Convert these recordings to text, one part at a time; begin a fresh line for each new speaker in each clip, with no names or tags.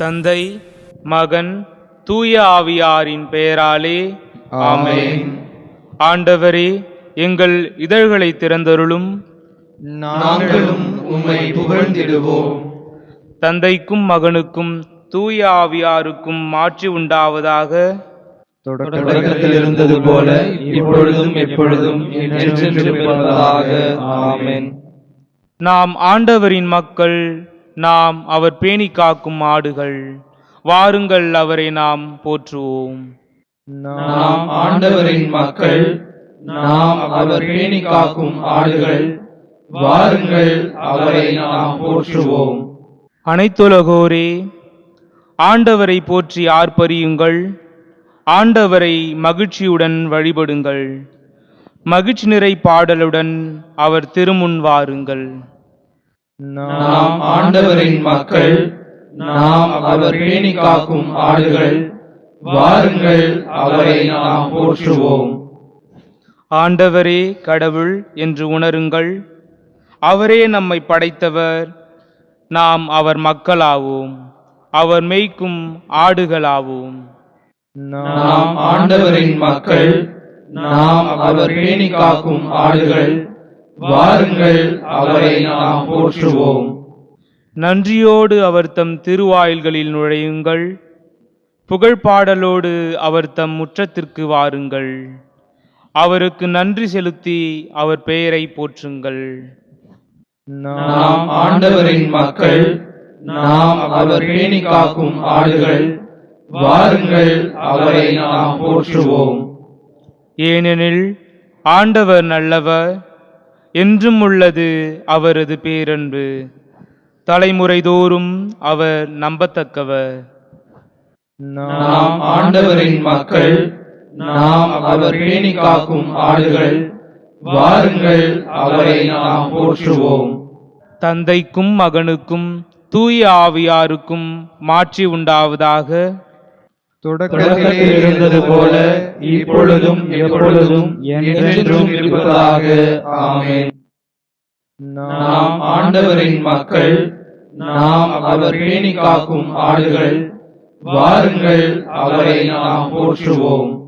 தந்தை மகன் தூய ஆவியாரின் பெயராலே ஆமென். ஆண்டவரே எங்கள் இதழ்களை திறந்தருளும்.
நாங்களும் உம்மை புகழ்ந்திடுவோம்.
தந்தைக்கும் மகனுக்கும் தூய ஆவியாருக்கும் மாற்றி உண்டாவதாக.
தொடக்கத்தில் இருந்தது போல இப்பொழுதும் எப்பொழுதும்
நாம் ஆண்டவரின் மக்கள் நாம் அவர் பேணி காக்கும் ஆடுகள். வாருங்கள் அவரை நாம் போற்றுவோம்.
நாம் ஆண்டவரின் மக்கள் நாம் அவர் பேணி காக்கும் ஆடுகள் வாருங்கள் அவரை நாம் போற்றுவோம்.
அனைத்துலகோரே ஆண்டவரை போற்றி ஆர்ப்பரியுங்கள். ஆண்டவரை மகிழ்ச்சியுடன் வழிபடுங்கள். மகிழ்ச்சி நிறை பாடலுடன் அவர் திருமுன் வாருங்கள்.
நாம் ஆண்டவரின் மக்கள் நாம் அவர் பேணி காக்கும் ஆடுகள் வாருங்கள் அவரை நாம் போற்றுவோம்.
ஆண்டவரே கடவுள் என்று உணருங்கள். அவரே நம்மை படைத்தவர். நாம் அவர் மக்களாவோம். அவர் மேய்க்கும் ஆடுகளாவோம்.
நாம் ஆண்டவரின் மக்கள் நாம் அவர் பேணி காக்கும் ஆடுகள் வாருங்கள் அவரை நாம் போற்றுவோம்.
நன்றியோடு அவர் தம் திருவாயில்களில் நுழையுங்கள். புகழ் பாடலோடு அவர் தம் முற்றத்திற்கு வாருங்கள். அவருக்கு நன்றி செலுத்தி அவர் பெயரை போற்றுங்கள்.
நாம் ஆண்டவரின் மக்கள் நாம் அவர் பேணி காக்கும் ஆடுகள் வாருங்கள் அவரை நாம் போற்றுவோம்.
ஏனெனில் ஆண்டவர் நல்லவர் என்றும் உள்ளது அவரது பேரன்பு. தலைமுறை தோறும் அவர் நம்பத்தக்கவர்.
நாம் ஆண்டவரின் மக்கள் நாம் அவர் பேணி காக்கும் ஆடுகள் வாருங்கள் அவரை நாம் போற்றுவோம்.
தந்தைக்கும் மகனுக்கும் தூய ஆவியாருக்கும் மாற்றி உண்டாவதாக
தொடக்கத்தில் இருந்தது போல இப்பொழுதும் எப்பொழுதும் என்றென்றும் இருப்பதாக. ஆமேன். நாம் ஆண்டவரின் மக்கள் நாம் அவர் பேணி காக்கும் ஆடுகள் வாருங்கள் அவரை நாம் போற்றுவோம்.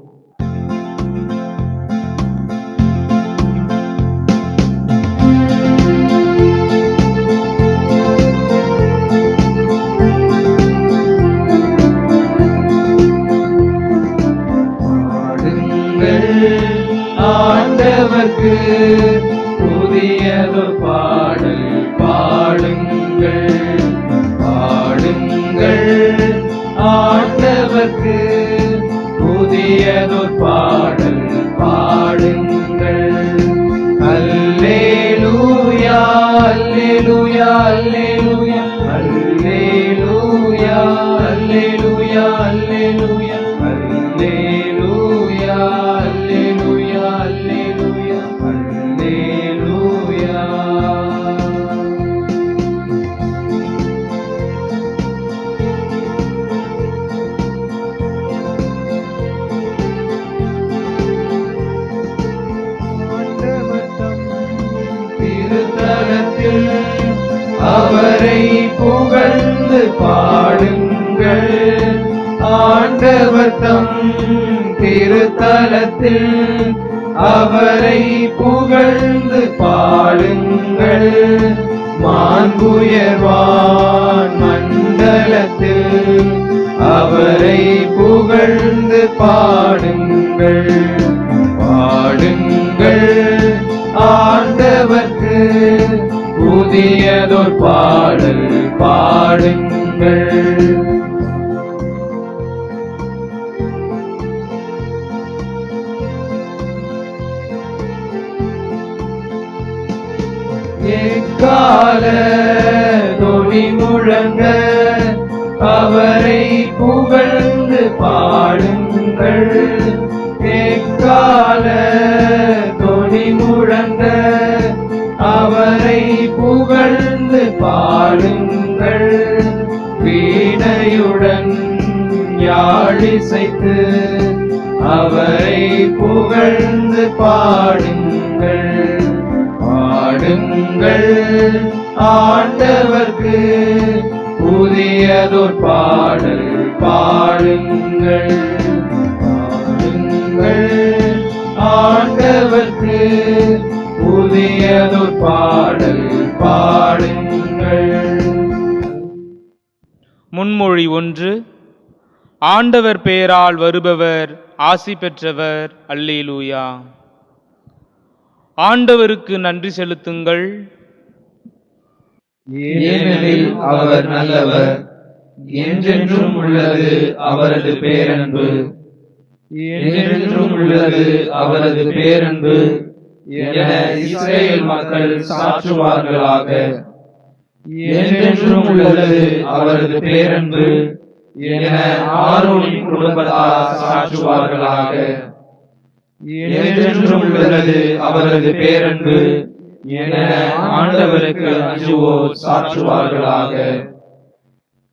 திருத்தலத்தில் அவரை புகழ்ந்து பாடுங்கள். மாண்புயர்வான் மண்டலத்தில் அவரை புகழ்ந்து பாடுங்கள். பாடுங்கள். ஆண்டவர்க்கு புதியதொரு பாடல் பாடுங்கள். எக்கால தொனி முழங்க அவரை புகழ்ந்து பாடுங்கள். எக்கால தொனி முழங்க அவரை புகழ்ந்து பாடுங்கள். வீணையுடன் யாழிசைத்து அவரை புகழ்ந்து பாடுங்கள். பாடுங்கள். ஆண்டவர்க்கு புதியதோர் பாடல் பாடுங்கள். பாடுங்கள். ஆண்டவர்க்கு புதியதோர் பாடல் பாடுங்கள்.
முன்மொழி ஒன்று. ஆண்டவர் பெயரால் வருபவர் ஆசி பெற்றவர் அல்லேலூயா. ஆண்டவருக்கு நன்றி செலுத்துங்கள்.
ஏனெனில் அவர் நல்லவர் என்றென்றும் உள்ளது அவரது பேரன்பு. என்றென்றும் உள்ளது அவரது பேரன்பு என இஸ்ரேல் மக்கள் சாற்றுவார்களாக. என்றென்றும் உள்ளது அவரது பேரன்பு என ஆரோனின் குடும்பத்தார் சாற்றுவார்களாக. என்றென்றும் உள்ளது அவரது பேரன்பு. என ஆண்டவருக்கு அஞ்சுவோர் சாற்றுவார்களாக.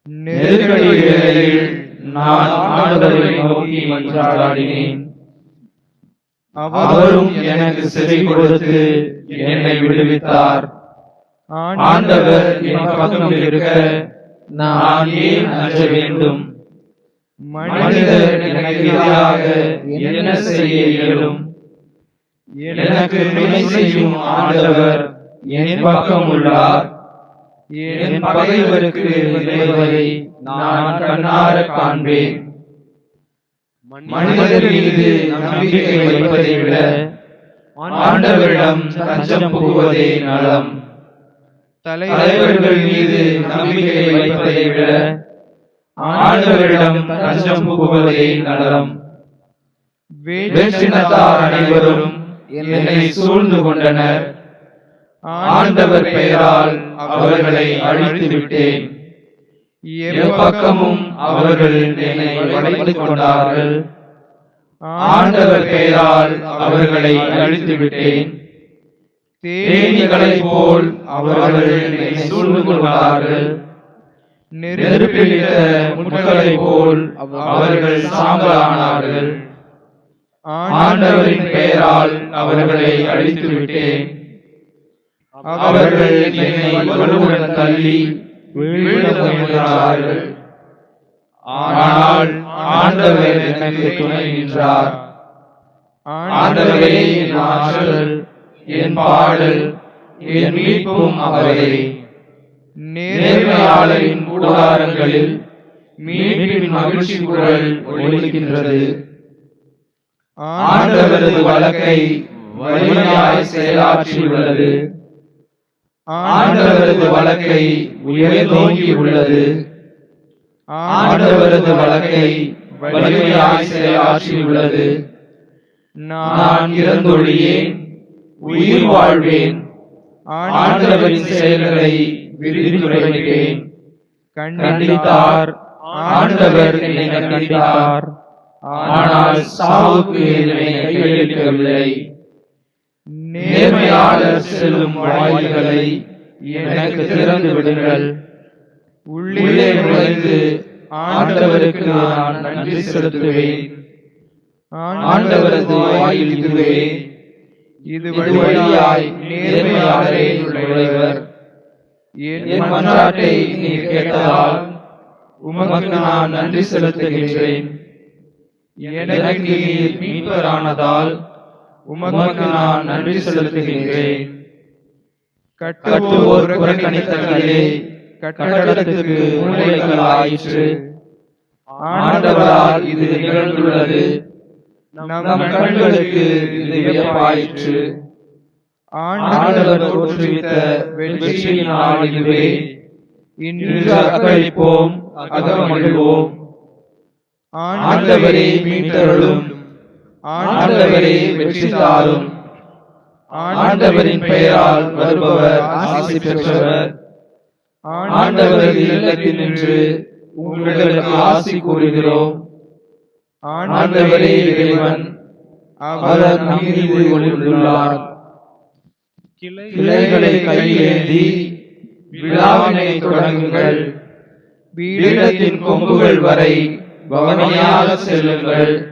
நெருக்கடி வேளையில் நான் ஆண்டவரை நோக்கி மன்றாடினேன் அவரும் எனக்கு சிறை கொடுத்து என்னை விடுவித்தார். ஆண்டவர் என் பக்கம் இருக்க நான் ஏன் அஞ்ச வேண்டும்? மனிதர் எனக்கு எதிராக என்ன செய்ய இயலும்? எனக்கு துணை செய்யும் ஆண்டவர் என் பக்கம் உள்ளார் என் பகைவருக்கு விளைவதை நான் கண்ணார காண்பேன். மனிதர் மீது நம்பிக்கை வைப்பதை விட ஆண்டவரிடம் தஞ்சம் புகுவதே நலம். தலைவர்கள் மீது நம்பிக்கை வைப்பதை விட ஆண்டவரிடம் தஞ்சம் புகுவதே நலம் வேற்றினத்தார் அனைவரும் என்னை சூழ்ந்து கொண்டனர். ஆண்டவர் பெயரால் அவர்களை அழித்து விட்டேன் எப்பக்கமும் அவர்கள் என்னை வளைத்துக் கொண்டார்கள். ஆண்டவர் பெயரால் அவர்களை அழித்து விட்டேன் தேனீகளைப் போல் அவர்கள் என்னை சூழ்ந்து கொண்டார்கள் நெருப்பிலிட்ட முட்களை போல் அவர்கள் சாம்பலானார்கள். ஆண்டவரின் பெயரால் அவர்களை அழித்து விட்டேன் அவர்கள் என்னை வலுவுடன் தள்ளி வீழ முயன்றார்கள். ஆனால் ஆண்டவர் எனக்கு துணை நின்றார். ஆண்டவரே என் ஆற்றல் என் பாடல் என் மீட்பும் அவரே. நேர்மையாளரின் கூடாரங்களில் மீட்பின் மகிழ்ச்சி குரல் ஒலிக்கின்றது. ஆண்டவரது வழக்கை வலிமையாய் செயலாற்றியுள்ளது ஆண்டவரது வழக்கை உயர்ந்தோங்கி உள்ளது. ஆண்டவரது வழக்கை வலிமையாய் செயலாற்றியுள்ளது நான் இறந்தொழியேன் உயிர் வாழ்வேன். ஆண்டவரின் செயல்களை விரிவுரைப்பேன் கண்டித்தார். ஆண்டவர் என்னை கண்டித்தார். ஆனால் சாவுக்கு என்னை கையளிக்கவில்லை. நேர்மையாளர் செல்லும் வாயில்களை எனக்கு திறந்து விடுங்கள். உள்ளே நுழைந்து ஆண்டவருக்கு நான் நன்றி செலுத்துவேன். ஆண்டவரது வாயில் இதுவே. இது வழியாய் நேர்மையாளரே நுழைவர் என் மன்றாட்டை நீர் கேட்டதால் உமக்கு நான் நன்றி செலுத்துகின்றேன். எனக்கு நீர் மீட்பரானதால் உமக்கு நான் நன்றி செலுத்துகின்றேன். கட்டுவோர் புறக்கணித்தங்களே கட்டடத்துக்கு மூலைகள் ஆயிற்று ஆண்டவரால் இது நிகழ்ந்துள்ளது. நம் கண்களுக்கு இது வியப்பாயிற்று. ஆண்டவர் தோற்றுவித்த வெற்றியின் நாள் இதுவே. இன்று அக்களிப்போம் அகமகிழ்வோம் ஆண்டவரே மீட்டருளும். ஆண்டவரே வெற்றி தாரும் ஆண்டவரின் பெயரால் வருபவர் ஆசி பெற்றவர். ஆண்டவரது இல்லத்தில் நின்று உங்களுக்கு ஆசி கூறுகிறோம். ஆண்டவரே இறைவன் அவர் நம் மீது ஒளிர்ந்துள்ளார். கிளைகளை கையேந்தி விழாவினை தொடங்குங்கள். பீடத்தின் கொம்புகள் வரை பவனியாக செல்லுங்கள்.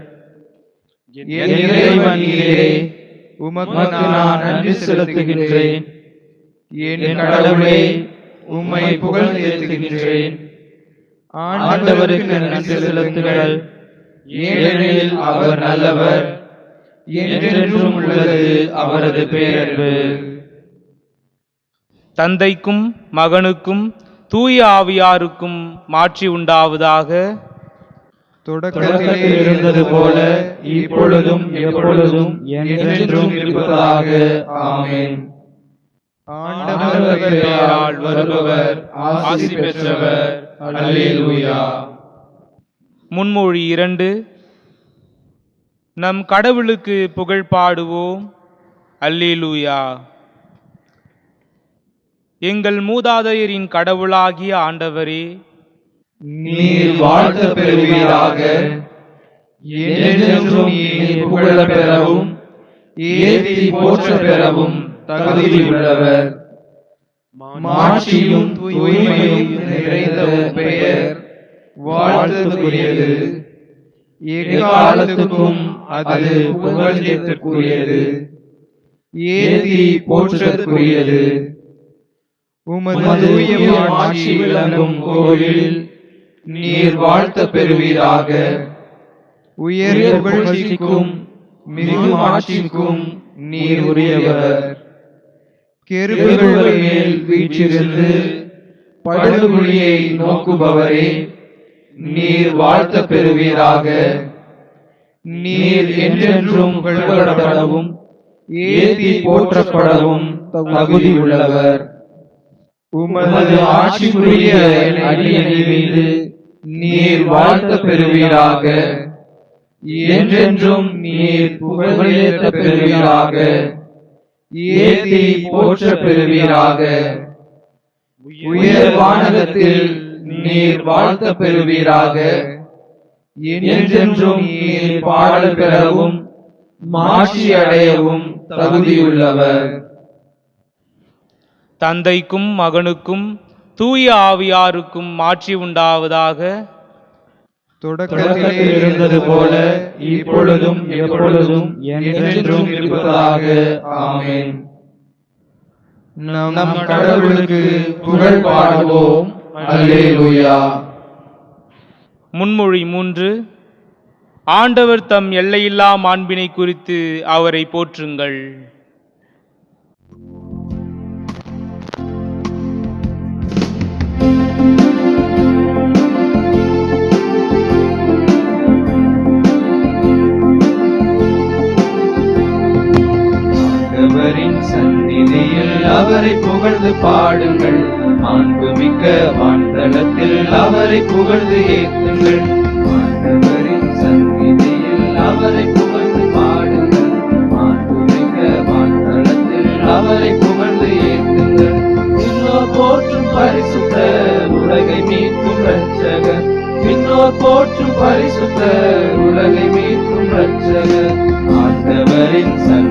என் உமக்கு நான் நன்றி செலுத்துகின்றேன். என் கடவுளே உம்மை புகழ்ந்தேத்துகின்றேன் ஆண்டவருக்கு நன்றி செலுத்துங்கள். ஏனெனில் அவர் நல்லவர். என்றென்றும் உள்ளது அவரது பேரன்பு.
தந்தைக்கும் மகனுக்கும் தூய ஆவியாருக்கும் மாட்சி உண்டாவதாக.
தொடக்கத்தில் இருந்தது போல இப்பொழுதும் எப்பொழுதும் என்றென்றும் இருப்பதாக. ஆமென்.
ஆண்டவர் பெயரால் வருபவர் ஆசி பெற்றவர். அல்லேலூயா. முன்மொழி இரண்டு. நம் கடவுளுக்கு புகழ் பாடுவோம். அல்லேலூயா. எங்கள் மூதாதையரின் கடவுளாகிய ஆண்டவரே
நீர் வாழ்த்த பெறுவீராக புகழ பெறவும் ஏற்றி போற்ற பெறவும் தகுதியுள்ளவர் மாட்சியும் தூய்மையும் நிறைந்த பெயர் வாழ்த்துக்குரியது எக்காலத்துக்கும் அது புகழ்ச்சியத்திற்குரியது ஏதி போற்றத்துக்குரியது. உமது மாட்சி விளங்கும் கோவிலில் நீர் வாழ்த்த பெறுவீராக. உயர் புகழ்ச்சிக்கும் மிகு மாட்சிக்கும் நீர் உரியவர். கெருபுகள் மேல் வீற்றிருந்து படுகுழியை நோக்குபவரே நீர் வாழ்த்த பெறுவீராக. நீர் என்றென்றும் புகழப்படவும் ஏத்தி போற்றப்படவும் தகுதி உள்ளவர். உமது ஆட்சிக்குரிய அடியணி மீது நீர் வாழ்த்த பெறுவீராக. என்றென்றும் நீர் புகழேற்ற பெறுவீராக. ஏத்தி போற்ற பெறுவீராக. உயர் வானகத்தில் நீர் வாழ்த்த பெறுவீராக. என்றென்றும் நீர் பாடல் பெறவும் மாட்சி அடையவும் தகுதியுள்ளவர்.
தந்தைக்கும் மகனுக்கும் தூய ஆவியாருக்கும் மாட்சி உண்டாவதாக
தொடக்கத்தில் இருந்தது போல இப்பொழுதும் எப்பொழுதும் என்றென்றும் இருப்பதாக. ஆமென். நம் கடவுளுக்கு புகழ் பாடுவோம். அல்லேலூயா.
முன்மொழி மூன்று. ஆண்டவர் தம் எல்லையில்லா மாண்பினை குறித்து அவரை போற்றுங்கள்.
புகழ்ந்து பாடுங்கள். மாண்புமிக்க வான்தளத்தில் அவரை புகழ்ந்து ஏத்துங்கள் ஆண்டவரின் சந்நிதியில் அவரை புகழ்ந்து பாடுங்கள். மாண்புமிக்க வான்தளத்தில் அவரை புகழ்ந்து ஏத்துங்கள் இன்னோர் போற்றும் பரிசுத்த உலகை மீட்கும் ரட்சகர் இன்னோர் போற்றும் பரிசுத்த உலகை மீட்கும் ரட்சகர் ஆண்டவரின் சந்நிதியில்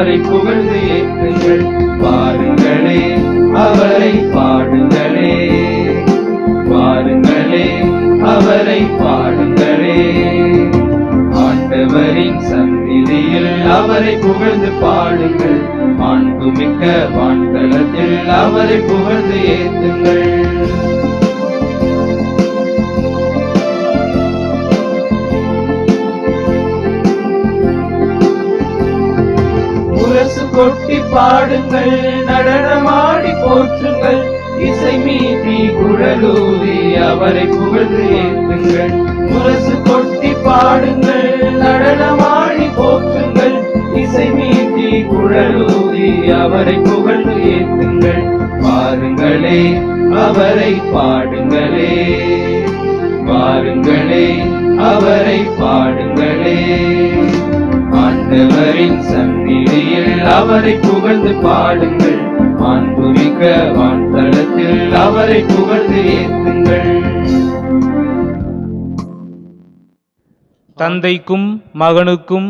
அவரை புகழ்ந்து ஏற்றுங்கள். பாருங்களே அவரை பாடுங்களே. பாருங்களே அவரை பாடுங்களே. ஆண்டவரின் சந்நிதியில் அவரை புகழ்ந்து பாடுங்கள். மாண்புமிக்க வான்தளத்தில் அவரை புகழ்ந்து ஏற்றுங்கள். கொட்டி பாடுங்கள் நடனமாடி போற்றுங்கள். இசை மீதி குழலூதி அவரை புகழ்ந்து ஏற்றுங்கள். முரசு கொட்டி பாடுங்கள் நடனமாடி போற்றுங்கள். இசை மீதி குழலூதி அவரை புகழ்ந்து ஏற்றுங்கள். பாருங்களே அவரை பாடுங்களே. பாருங்களே அவரை புகழ்ந்து பாடுங்கள். மாண்புமிக்க வான்தளத்தில் அவரை புகழ்ந்து ஏத்துங்கள்
தந்தைக்கும் மகனுக்கும்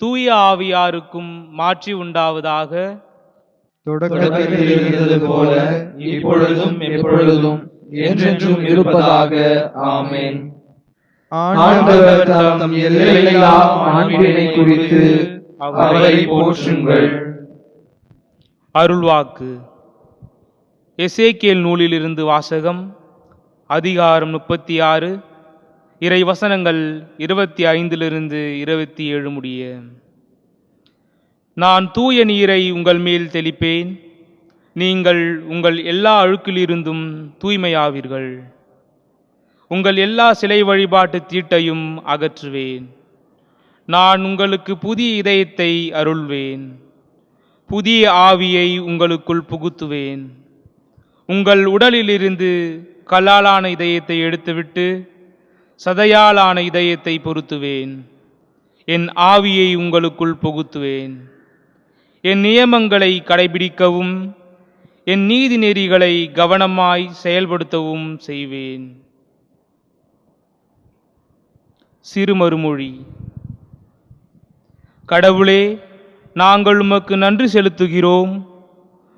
தூய ஆவியாருக்கும் மாற்றி உண்டாவதாக
தொடக்கத்தில் இருந்தது போல இப்பொழுதும் எப்பொழுதும் என்றென்றும் இருப்பதாக. ஆமென். ஆண்டவர் தம் எல்லையில்லா ஆண்பினை குறித்து அவரை போற்றுங்கள்.
அருள்வாக்கு. எசேக்கியல் நூலிலிருந்து வாசகம் அதிகாரம் முப்பத்தி ஆறு இறை வசனங்கள் இருபத்தி ஐந்திலிருந்து இருபத்தி ஏழு முடிய. நான் தூய நீரை உங்கள் மேல் தெளிப்பேன் நீங்கள் உங்கள் எல்லா அழுக்கிலிருந்தும் தூய்மையாவீர்கள். உங்கள் எல்லா சிலை வழிபாட்டு தீட்டையும் அகற்றுவேன். நான் உங்களுக்கு புதிய இதயத்தை அருள்வேன். புதிய ஆவியை உங்களுக்குள் புகுத்துவேன். உங்கள் உடலிலிருந்து கல்லாலான இதயத்தை எடுத்துவிட்டு சதையாலான இதயத்தை பொருத்துவேன். என் ஆவியை உங்களுக்குள் புகுத்துவேன். என் நியமங்களை கடைபிடிக்கவும் என் நீதி நெறிகளை கவனமாய் செயல்படுத்தவும் செய்வேன். சிறுமறுமொழி. கடவுளே நாங்கள் உமக்கு நன்றி செலுத்துகிறோம்.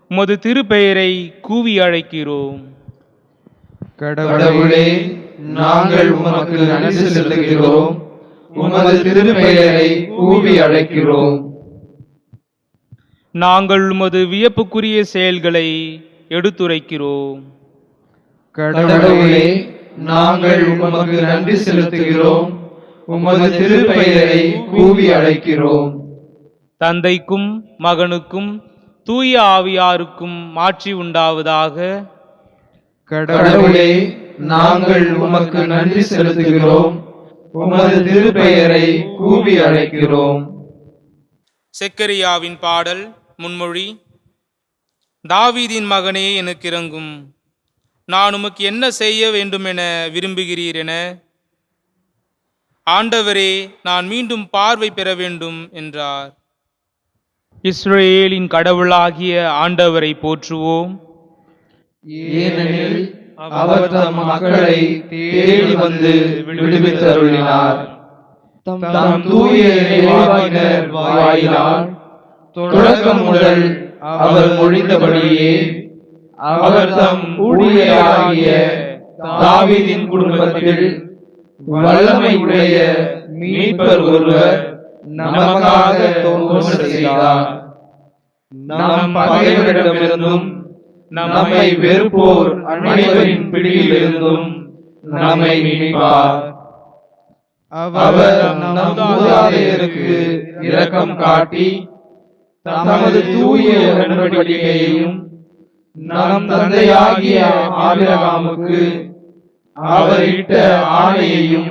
உமது திருப்பெயரை கூவி அழைக்கிறோம்.
கடவுளே நாங்கள் உமக்கு நன்றி செலுத்துகிறோம். உமது திருப்பெயரை கூவி அழைக்கிறோம்.
நாங்கள் உமது வியப்புக்குரிய செயல்களை எடுத்துரைக்கிறோம்.
கடவுளே நாங்கள் உமக்கு நன்றி செலுத்துகிறோம். உமது திருப்பெயரை கூவி அழைக்கிறோம்.
தந்தைக்கும் மகனுக்கும் தூய ஆவியாருக்கும் மாட்சி உண்டாவதாக.
கடவுளே நாங்கள் உமக்கு நன்றி செலுத்துகிறோம். உமது திருப்பெயரை கூவி அழைக்கிறோம்.
செக்கரியாவின் பாடல் முன்மொழி. தாவீதின் மகனே எனக்கு இறங்கும் நான் உமக்கு என்ன செய்ய வேண்டுமென விரும்புகிறீர் என ஆண்டவரே நான் மீண்டும் பார்வை பெற வேண்டும் என்றார். இஸ்ரேலின் கடவுளாகிய ஆண்டவரை போற்றுவோம்.
ஏனெனில் அவர் தம் மக்களை தேடி வந்து விடுவித்தருளினார். தம் தூய இறைவாக்கினர் வாயிலால் தொடக்கம் முதல் அவர் மொழிந்தபடியே அவர் தம் ஊழியராகிய தாவீதின் குடும்பத்தில் வல்லமை உடைய மீட்பர் ஒருவர் நமக்காக தோன்ற செய்தார். நம் பகைவரிடமிருந்தும் நம்மை வெறுப்போர் அனைவரின் பிடியிலிருந்தும் நம்மை மீட்பார். அவர் நம் மூதாதையருக்கு இரக்கம் காட்டி தமது தூய உடன்படிக்கையையும் நம் தந்தையாகிய ஆபிரகாமுக்கு அவர் இட்ட ஆணையையும்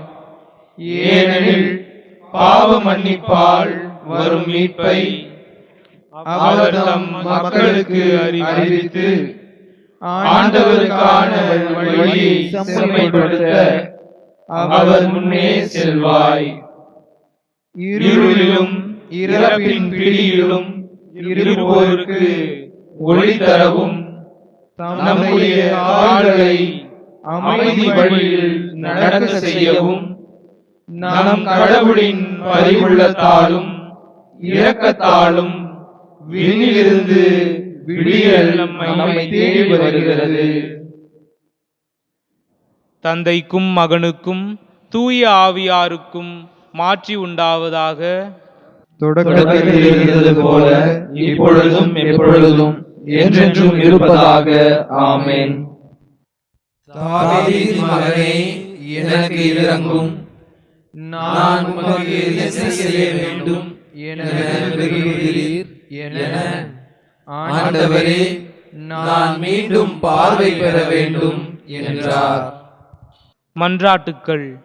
ஏனெனில் பாவ மன்னிப்பால் வரும் மீட்பை அவர் தம் மக்களுக்கு அறிவித்து ஆண்டவருக்கான வழியை செம்மைப்படுத்த அவர் முன்னே செல்வாய். இருளிலும் இறப்பின் பிடியிலும் இருப்போருக்கு ஒளி தரவும் நம்முடைய கால்களை அமைதி வழியில் நடக்க செய்யவும் நம் கடவுளின் பரிவுள்ளத்தாலும் இரக்கத்தாலும் விண்ணிலிருந்து விடியல் நம்மை தேடி வருகிறது.
தந்தைக்கும் மகனுக்கும் தூய ஆவியாருக்கும் மாற்றி உண்டாவதாக
தொடக்கத்தில் இருந்தது போல இப்பொழுதும் எப்பொழுதும் என்றென்றும் இருப்பதாக ஆமென். மகனே எனக்கு இறங்கும். நான் உமக்கு என்ன செய்ய வேண்டும். என விரும்புகிறீர். என ஆண்டவரே நான் மீண்டும் பார்வை பெற வேண்டும் என்றார்.
மன்றாட்டுக்கள்.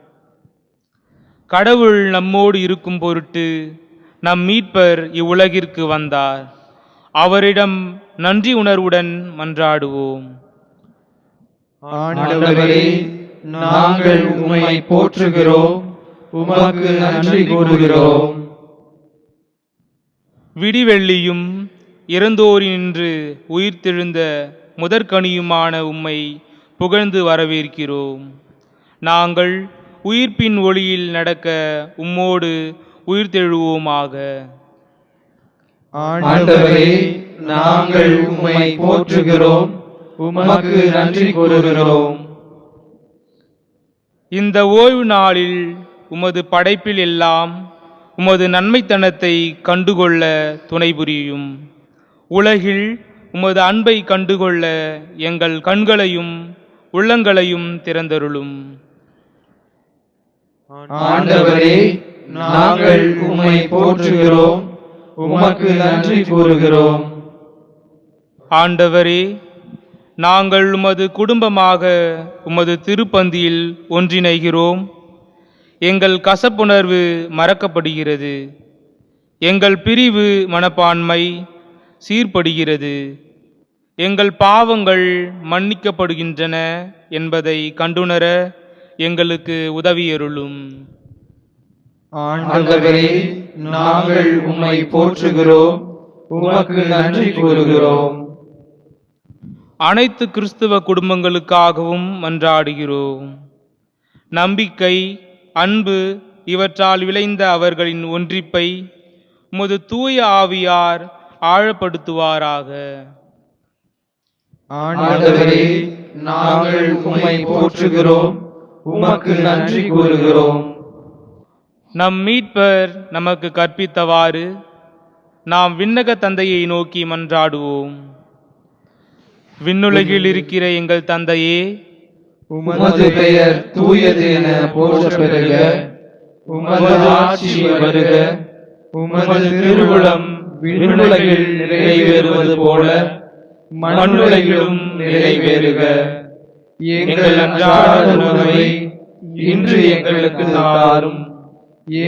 கடவுள் நம்மோடு இருக்கும் பொருட்டு நம் மீட்பர் இவ்வுலகிற்கு வந்தார். அவரிடம் நன்றி உணர்வுடன் மன்றாடுவோம்.
ஆண்டவரே நாங்கள் உம்மை போற்றுகிறோம். உமக்கு நன்றி கூறுகிறோம்.
விடிவெள்ளியும் இறந்தோரினின்று உயிர்த்தெழுந்த முதற்கனியுமான உம்மை புகழ்ந்து வரவேற்கிறோம். நாங்கள் உயிர்ப்பின் ஒளியில் நடக்க உம்மோடு உயிர்த்தெழுவோமாக.
ஆண்டவரே நாங்கள் உம்மை போற்றுகிறோம். உமக்கு நன்றி கூறுகிறோம்.
இந்த ஓய்வு நாளில் உமது படைப்பில் எல்லாம் உமது நன்மைத்தனத்தை கண்டுகொள்ள துணை புரியும். உலகில் உமது அன்பை கண்டுகொள்ள எங்கள் கண்களையும் உள்ளங்களையும் திறந்தருளும்.
ஆண்டவரே நாங்கள் உம்மை போற்றுகிறோம் உமக்கு நன்றி கூறுகிறோம்.
ஆண்டவரே நாங்கள் உமது குடும்பமாக உமது திருப்பந்தியில் ஒன்றிணைகிறோம். எங்கள் கசப்புணர்வு மறக்கப்படுகிறது. எங்கள் பிரிவு மனப்பான்மை சீர்படுகிறது. எங்கள் பாவங்கள் மன்னிக்கப்படுகின்றன என்பதை கண்டுணர எங்களுக்கு உதவியருளும்.
ஆண்டவரே நாங்கள் உம்மை போற்றுகிறோம் உமக்கு நன்றி கூறுகிறோம்.
அனைத்து கிறிஸ்துவ குடும்பங்களுக்காகவும் மன்றாடுகிறோம். நம்பிக்கை அன்பு இவற்றால் விளைந்த அவர்களின் ஒன்றிப்பை உமது தூய ஆவியார் ஆழப்படுத்துவாராக.
ஆண்டவரே நாங்கள் உம்மை போற்றுகிறோம் உமக்கு நன்றி கூறுகிறோம்.
நம் மீட்பர் நமக்கு கற்பித்தவாறு நாம் விண்ணக தந்தையை நோக்கி மன்றாடுவோம். விண்ணுலகில் இருக்கிற எங்கள் தந்தையே
உமது பெயர் தூயது என போற்ற பெறுக உமது ஆட்சி வருக. உமது திருவுளம் விண்ணுலகில் நிறைவேறுவது போல மண்ணுலகிலும் நிறைவேறுக எங்கள் அன்றாட உணவை இன்று எங்களுக்கு தாரும்.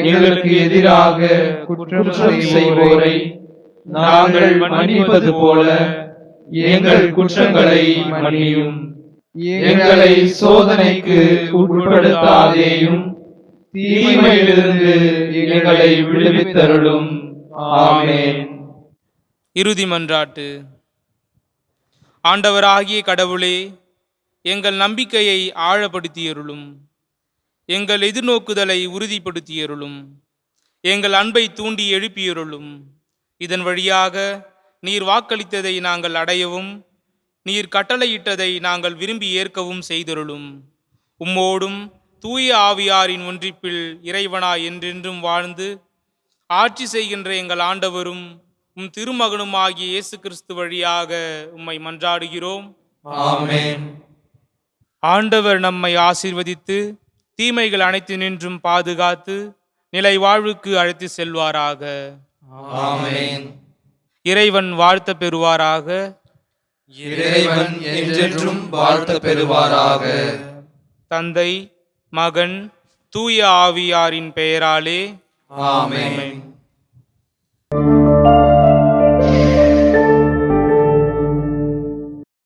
எங்களுக்கு எதிராக குற்றம் செய்வோரை நாங்கள் மன்னிப்பது போல எங்கள் குற்றங்களை மன்னியும். எங்களை சோதனைக்கு உட்படுத்தாதேயும் தீமையிலிருந்து எங்களை விடுவித்தருளும். ஆமேன்.
இறுதி மன்றாட்டு. ஆண்டவராகிய கடவுளே எங்கள் நம்பிக்கையை ஆழப்படுத்தியருளும். எங்கள் எதிர்நோக்குதலை உறுதிப்படுத்தியருளும். எங்கள் அன்பை தூண்டி எழுப்பியருளும். இதன் வழியாக நீர் வாக்களித்ததை நாங்கள் அடையவும் நீர் கட்டளையிட்டதை நாங்கள் விரும்பி ஏற்கவும் செய்தருளும். உம்மோடும் தூய ஆவியாரின் ஒன்றிப்பில் இறைவனாய் என்றென்றும் வாழ்ந்து ஆட்சி செய்கின்ற எங்கள் ஆண்டவரும் உம் திருமகனுமாகிய இயேசு கிறிஸ்து வழியாக உம்மை மன்றாடுகிறோம். ஆண்டவர் நம்மை ஆசீர்வதித்து தீமைகள் அனைத்து நின்றும் பாதுகாத்து நிலை வாழ்வுக்கு அழைத்து செல்வாராக. இறைவன் வாழ்த்த பெறுவாராக.
இறைவன் என்றென்றும் வாழ்த்த பெறுவாராக
தந்தை மகன் தூய ஆவியாரின் பெயராலே.
ஆமென்.